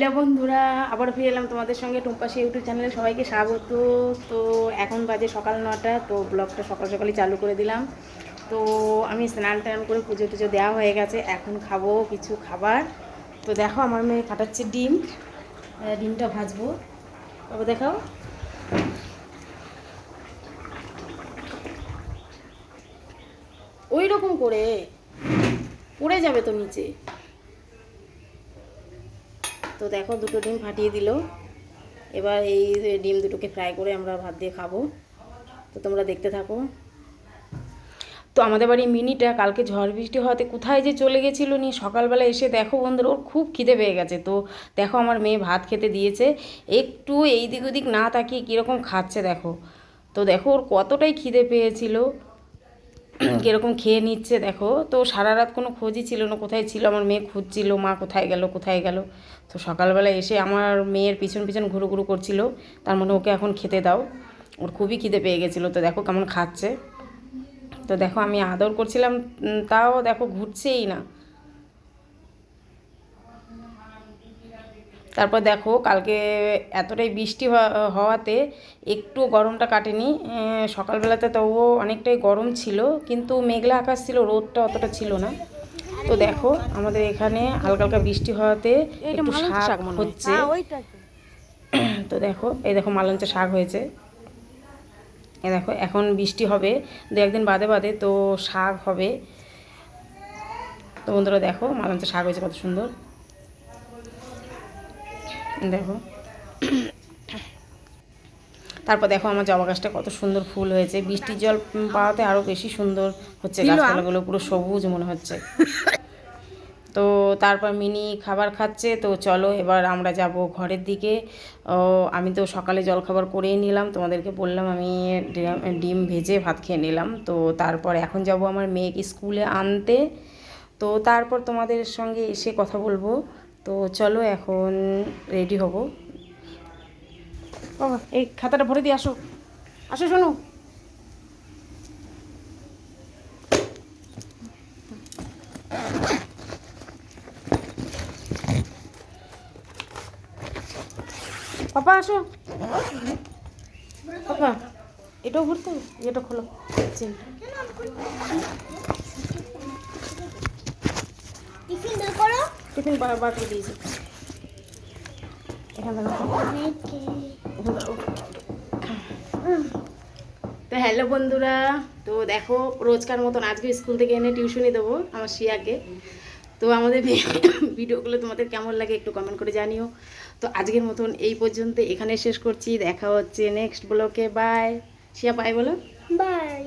Hello বন্ধুরা আবার ফিরে এলাম তোমাদের সঙ্গে টুম্পাসি ইউটিউব চ্যানেলে, সবাইকে স্বাগত। তো এখন বাজে সকাল নটা, তো ব্লগটা সকাল সকালই চালু করে দিলাম। তো আমি স্নান টান করে পুজো টুজো দেওয়া হয়ে গেছে, এখন খাব কিছু খাবার। তো দেখো আমার মেয়ে ফাটাচ্ছে ডিম ডিমটা ভাজবো। তবে দেখাও। ওই রকম করে, পড়ে যাবে তো নিচে। তো দেখো দুটো ডিম ফাটিয়ে দিল। এবার এই ডিম দুটোকে ফ্রাই করে আমরা ভাত দিয়ে খাব। তো তোমরা দেখতে থাকো। তো আমাদের বাড়ি মিনিটা কালকে ঝড় বৃষ্টি হওয়াতে কোথায় যে চলে গেছিল নি সকালবেলা এসে দেখো বন্ধুরা, ওর খুব খিদে পেয়ে গেছে। তো দেখো আমার মেয়ে ভাত খেতে দিয়েছে। একটু এই দিক ওদিক না তাকিয়ে কীরকম খাচ্ছে দেখো। তো দেখো ওর কতটাই খিদে পেয়েছিল। কীরকম খেয়ে নিচ্ছে দেখো। তো সারা রাত কোনো খোঁজই ছিল না, কোথায় ছিল, আমার মেয়ে খুঁজছিল, মা কোথায় গেল কোথায় গেল। তো সকালবেলা এসে আমার মেয়ের পিছন পিছন ঘুরু ঘুরু করছিল, তার মানে ওকে এখন খেতে দাও। ওর খুবই খিদে পেয়ে গেছিল, তো দেখো কেমন খাচ্ছে। তো দেখো আমি আদর করছিলাম তাও দেখো ঘুরছেই না। তারপর দেখো কালকে এতটাই বৃষ্টি হওয়া- হওয়াতে একটু গরমটা কাটেনি। সকালবেলাতে তবুও অনেকটাই গরম ছিল কিন্তু মেঘলা আকাশ ছিল রোদটা অতটা ছিল না। তো দেখো আমাদের এখানে হালকা হালকা বৃষ্টি হওয়াতে একটু শাক হচ্ছে। তো। দেখো এই দেখো মালঞ্চা শাক হয়েছে। এ দেখো এখন বৃষ্টি হবে দু একদিন বাদে বাদে তো শাক হবে। তো বন্ধুরা দেখো মালঞ্চা শাক হয়েছে কত সুন্দর। দেখো। তারপর দেখো আমার জবা গাছটা কত সুন্দর ফুল হয়েছে। বৃষ্টির জল পাওয়াতে আরও বেশি সুন্দর হচ্ছে গাছপালাগুলো পুরো সবুজ মনে হচ্ছে। তো তারপর মিনি খাবার খাচ্ছে তো চলো এবার আমরা যাব ঘরের দিকে। ও, আমি তো সকালে জলখাবার করেই নিলাম তোমাদেরকে বললাম আমি ডিম- ডিম ভেজে ভাত খেয়ে নিলাম। তো তারপর এখন যাব আমার মেয়েকে স্কুলে আনতে। তো তারপর তোমাদের সঙ্গে এসে কথা বলব। তো চলো এখন রেডি হব। বাবা, এই খাতাটা ভরে দিয়ে আসো। আসো, শোনো। পাপা, আসো। পাপা, এটাও হবে? এটা খোলো, চেনটা। টিফিন বার করে দিয়েছি। এখানে তো হ্যালো বন্ধুরা তো দেখো রোজকার মতন আজকে স্কুল থেকে এনে টিউশনি দেবো আমার শিয়াকে। তো আমাদের ভিডিওগুলো তোমাদের কেমন লাগে একটু কমেন্ট করে জানিও। তো আজকের মতন এই পর্যন্ত এখানে শেষ করছি। দেখা হচ্ছে নেক্সট ব্লকে বাই শিয়া বাই বলো। বাই